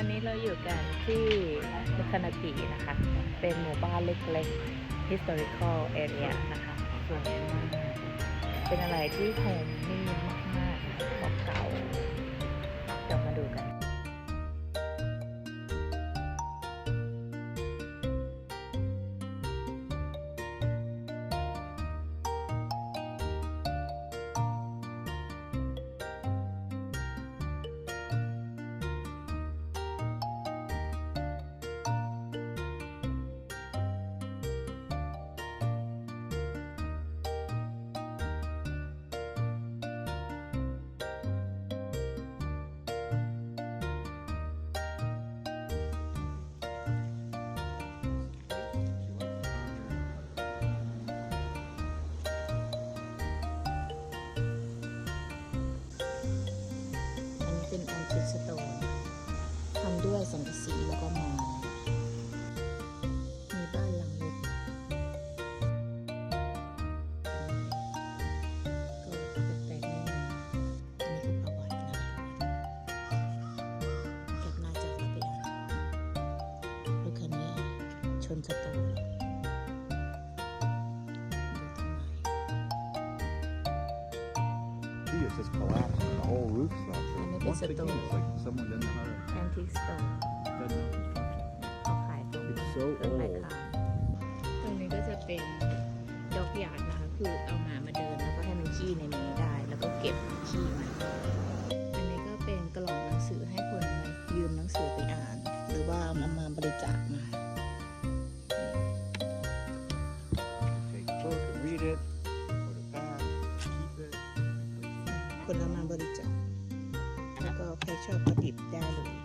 วันนี้เราอยู่กันที่มุคานากินะคะ เป็นหมู่บ้านเล็กๆ historical area นะคะสวยมากเป็นอะไรที่โฮมนี่มาก dome. it's like someone didn't know how to แอนทิสโตน done no construction. เขาขายของ It's so เครื่องไม้ old. คามตรงนี้ก็จะเป็นดอกหยาดนะคะ คือเอาหมามาเดินแล้วก็ให้มันขี้ในนี้ได้ แล้วก็เก็บขี้มันอันนี้ก็เป็นกล่องหนังสือให้คนยืมหนังสือไปอ่าน หรือว่ามามาบริจาคมา ช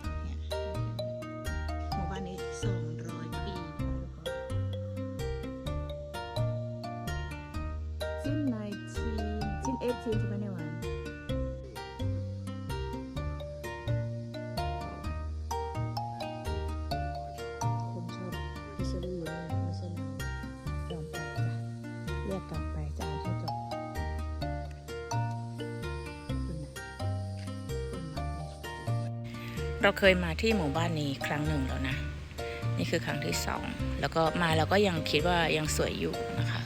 เราเคยมาที่หมู่บ้านนี้ครั้งหนึ่งแล้วนะ นี่คือครั้งที่สองแล้วก็มาแล้วก็ยังคิดว่ายังสวยอยู่นะคะ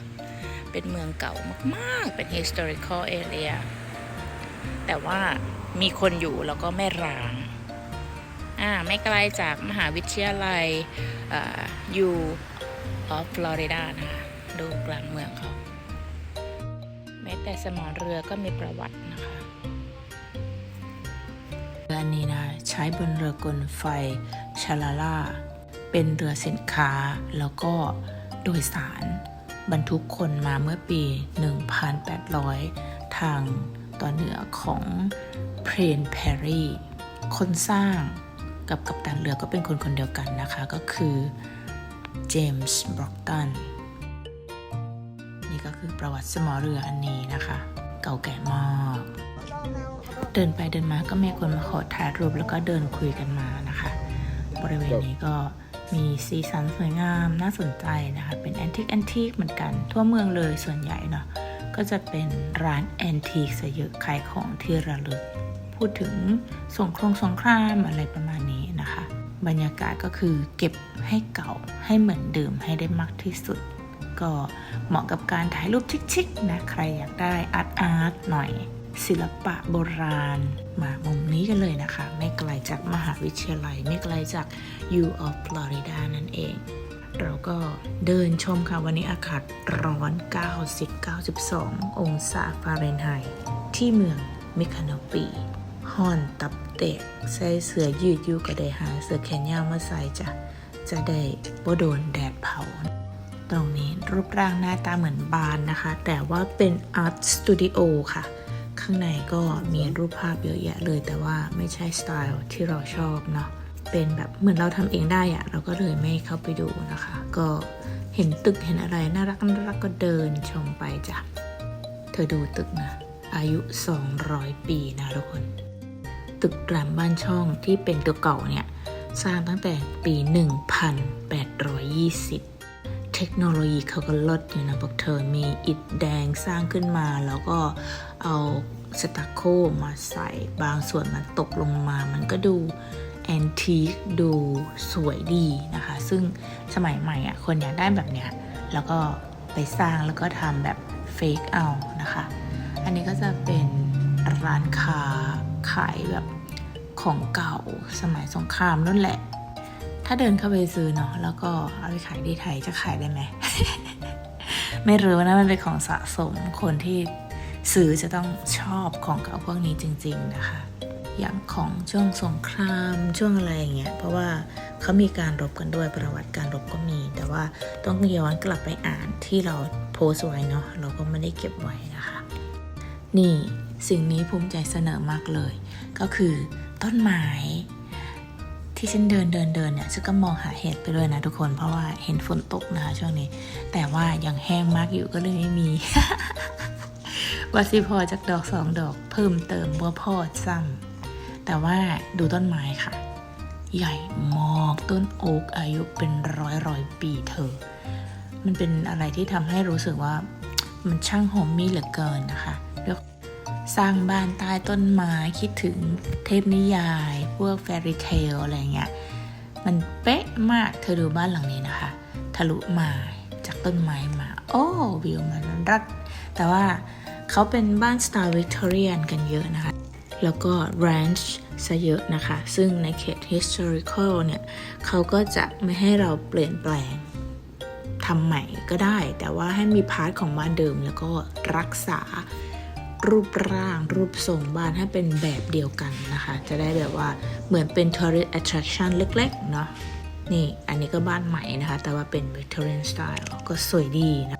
เป็นเมืองเก่ามากๆ เป็น historical area แต่ว่ามีคนอยู่แล้วก็ไม่ร้างอ่าไม่ไกลจากมหาวิทยาลัยยูออฟฟลอริดานะคะดูกลางเมืองเขาแม้แต่สมอเรือก็มีประวัตินะคะเรือนี้นะ ใช้บนเรือกลไฟชาลาล่า เป็นเรือสินค้าแล้วก็โดยสาร บรรทุกคนมาเมื่อปี 1,800 ทางตอนเหนือของเพรนแพรรีคนสร้างกับกัปตันเรือก็เป็นคนคนเดียวกันนะคะ ก็คือเจมส์บร็อกตันนี่ก็คือประวัติสมอเรืออันนี้นะคะ เก่าแก่มาก เดินไปเดินมาก็มีคนมาขอถ่ายรูปแล้วก็เดินคุยกันมานะคะ บริเวณนี้ก็มีสีสันสวยงามน่าสนใจนะคะ เป็นแอนทิกแอนทิกเหมือนกัน ทั่วเมืองเลยส่วนใหญ่เนาะก็จะเป็นร้านแอนทิกซะเยอะขายของที่ระลึก พูดถึงสงครามสงครามอะไรประมาณนี้นะคะ บรรยากาศก็คือเก็บให้เก่าให้เหมือนเดิมให้ได้มากที่สุด ก็เหมาะกับการถ่ายรูปชิคๆนะใครอยากได้อาร์ตอาร์ตหน่อย ศิลปะโบราณ มามุมนี้กันเลยนะคะ ไม่ไกลจากมหาวิทยาลัย ไม่ไกลจาก U of Florida นั่นเอง เราก็เดินชมค่ะ วันนี้อากาศร้อน 90-92 องศาฟาเรนไฮต์ที่เมืองมิคาโนปีห่อนตับเตกใส่เสื้อยืดยูก็ได้หาเสื้อแขนยาวมาใส่จ้ะจะได้บ่โดนแดดเผาตรงนี้รูปร่างหน้าตาเหมือนบานนะคะ แต่ว่าเป็นอาร์ตสตูดิโอค่ะ ข้างในก็มีรูปภาพเยอะแยะเลย แต่ว่าไม่ใช่สไตล์ที่เราชอบเนาะเป็นแบบเหมือนเราทำเองได้อะเราก็เลยไม่เข้าไปดูนะคะ ก็เห็นตึกเห็นอะไรน่ารักน่ารักก็เดินชมไปจ้ะเธอดูตึกนะ อายุ 200 ปีนะทุกคน ตึกแกรมบ้านช่องที่เป็นตัวเก่าเนี่ย สร้างตั้งแต่ปี 1820เทคโนโลยีเขาก็ลดอยู่นะพวกเธอมีอิฐแดงสร้างขึ้นมา แล้วก็เอา สตัคโคมาใส่บางส่วนมันตกลงมา มันก็ดูแแอนทีคดูสวยดีนะคะ ซึ่งสมัยใหม่อะคนอยากได้แบบเนี้ย แล้วก็ไปสร้างแล้วก็ทำแบบเฟกเอานะคะ อันนี้ก็จะเป็นร้านค้าขายแบบของเก่าสมัยสงครามนั่นแหละ ถ้าเดินเข้าไปซื้อเนาะแล้วก็เอาไปขายที่ไทยจะขายได้ไหม ไม่รู้นะมันเป็นของสะสมคนที่ ซื้อจะต้องชอบของเก่าพวกนี้จริง ๆ นะคะ อย่างของช่วงสงครามช่วงอะไรอย่างเงี้ยเพราะว่าเขามีการรบกันด้วยประวัติการรบก็มี แต่ว่าต้องย้อนกลับไปอ่านที่เราโพสไว้เนาะเราก็ไม่ได้เก็บไว้นะคะ นี่สิ่งนี้ภูมิใจเสนอมากเลย ก็คือต้นไม้ที่ฉันเดินเดินเดินเนี่ยฉันก็มองหาเห็ดไปด้วยนะทุกคนเพราะว่าเห็นฝนตกนะคะช่วงนี้ แต่ว่ายังแห้งมากอยู่ก็เลยไม่มี ว่าสิพอจากดอกสองดอก เพิ่มเติมว่าพอซ้ำแต่ว่าดูต้นไม้ค่ะ ใหญ่มากต้นโอ๊กอายุเป็นร้อยร้อยปีเธอ มันเป็นอะไรที่ทำให้รู้สึกว่ามันช่างโฮมมี่เหลือเกินนะคะแล้วสร้างบ้านใต้ต้นไม้คิดถึงเทพนิยาย พวกแฟรี่เทลอะไรเงี้ย มันเป๊ะมากเธอดูบ้านหลังนี้นะคะ ทะลุมาจากต้นไม้มา โอ้วิวมันรัดแต่ว่า เขาเป็นบ้านสไตล์วิกตอเรียนกันเยอะนะคะ แล้วก็ ranch ซะเยอะนะคะ ซึ่งในเขต historical เนี่ยเขาก็จะไม่ให้เราเปลี่ยนแปลงทำใหม่ก็ได้ แต่ว่าให้มีพาร์ทของบ้านเดิม แล้วก็รักษารูปร่างรูปทรงบ้านให้เป็นแบบเดียวกันนะคะ จะได้แบบว่าเหมือนเป็น tourist attraction เล็กๆ เนาะนี่ อันนี้ก็บ้านใหม่นะคะ แต่ว่าเป็น Victorian style ก็สวยดีนะ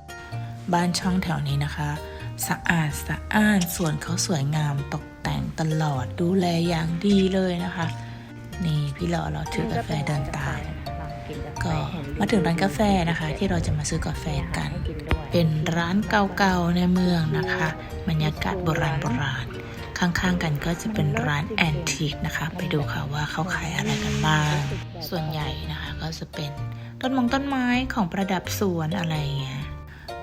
บ้านช่องแถวนี้นะคะ สะอาดสะอ้านส่วนเขาสวยงามตกแต่งตลอดดูแลอย่างดีเลยนะคะ นี่พี่หล่อเราถือกาแฟเดินตามก็มาถึงร้านกาแฟนะคะ ที่เราจะมาซื้อกาแฟกัน เป็นร้านเก่าๆในเมืองนะคะบรรยากาศโบราณโบราณข้างๆกันก็จะเป็นร้านแอนทิกนะคะ ไปดูค่ะว่าเขาขายอะไรกันบ้าง ส่วนใหญ่นะคะก็จะเป็นต้นมงต้นไม้ของประดับสวนอะไรอย่างเงี้ย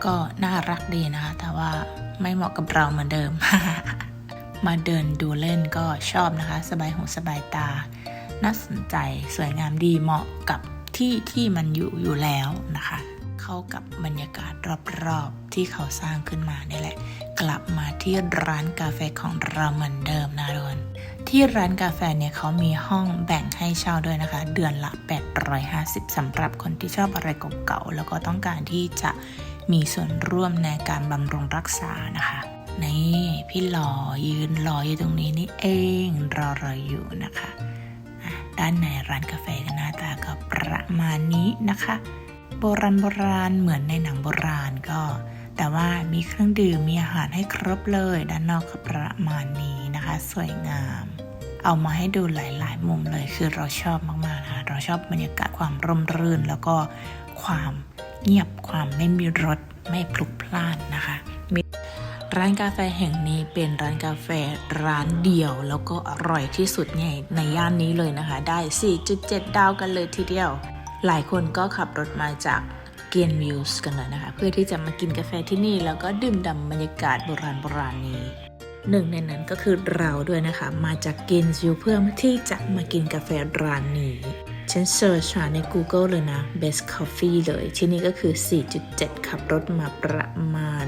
ก็น่ารักดีนะคะ แต่ว่า ไม่เหมาะกับเราเหมือนเดิม มาเดินดูเล่นก็ชอบนะคะ สบายหูสบายตา น่าสนใจสวยงามดีเหมาะกับที่ที่มันอยู่อยู่แล้วนะคะ เข้ากับบรรยากาศรอบๆที่เขาสร้างขึ้นมานี่แหละ กลับมาที่ร้านกาแฟของเราเหมือนเดิมนะทุกคนที่ร้านกาแฟเนี่ยเขามีห้องแบ่งให้เช่าด้วยนะคะ เดือนละ 850สำหรับคนที่ชอบอะไรเก่าๆแล้วก็ต้องการที่จะ มีส่วนร่วมในการบำรุงรักษานะคะนี่พี่หลอยืนรออยู่ตรงนี้นี่เองรอเราอยู่นะคะด้านในร้านกาแฟก็หน้าตาก็ประมาณนี้นะคะ โบราณโบราณเหมือนในหนังโบราณก็ แต่ว่ามีเครื่องดื่มมีอาหารให้ครบเลย ด้านนอกก็ประมาณนี้นะคะ สวยงาม เอามาให้ดูหลายๆ มุมเลยคือเราชอบมากๆนะคะเราชอบบรรยากาศความร่มรื่นแล้วก็ความ เงียบความไม่มีรถไม่พลุกพล่านนะคะร้านกาแฟแห่งนี้เป็นร้านกาแฟร้านเดียว แล้วก็อร่อยที่สุดในในย่านนี้เลยนะคะ ได้ 4.7 ดาวกันเลยทีเดียว หลายคนก็ขับรถมาจากเกียนวิวส์กันเลยนะคะ เพื่อที่จะมากินกาแฟที่นี่ แล้วก็ดื่มด่ำบรรยากาศโบราณโบราณนี้หนึ่งในนั้นก็คือเราด้วยนะคะ มาจากเกนซิวเพื่อที่จะมากินกาแฟร้านนี้ ฉันเซิร์ชหาใน Google เลยนะ Best Coffee เลย ที่นี่ก็คือ 4.7 ขับรถมาประมาณ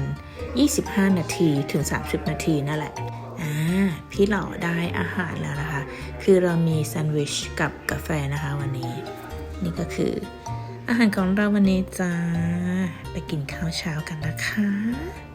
25 นาทีถึง 30 นาทีนั่นแหละอ่าพี่หล่อได้อาหารแล้วนะคะ คือเรามีแซนด์วิชกับกาแฟนะคะวันนี้ นี่ก็คือ อาหารของเราวันนี้จ้า ไปกินข้าวเช้ากันนะคะ